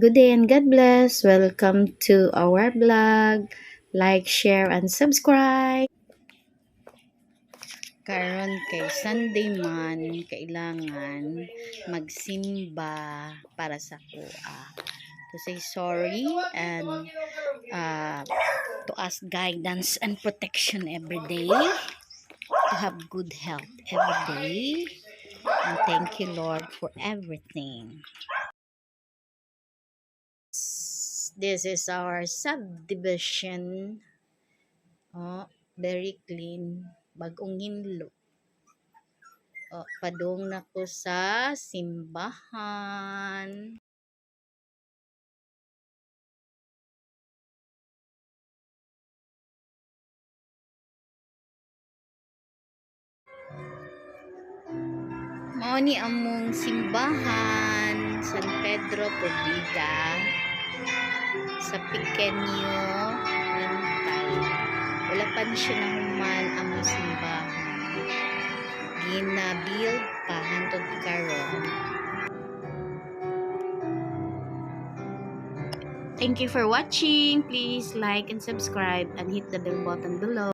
Good day and God bless. Welcome to our vlog. Like, share, and subscribe. Karon kay Sunday man, kailangan magsimba para sa kuha. To say sorry and uh, to ask guidance and protection every day. To have good health every day. And thank you, Lord, for everything. This is our subdivision. Oh, very clean. Bagong hinlo. Oh, padung na ko sa simbahan. Mao ni among simbahan San Pedro Pobida sa Pequeño pa ni siya nahuman among simbahan. Gina-build pa hantod karon. Thank you for watching. Please like and subscribe and hit the bell button below.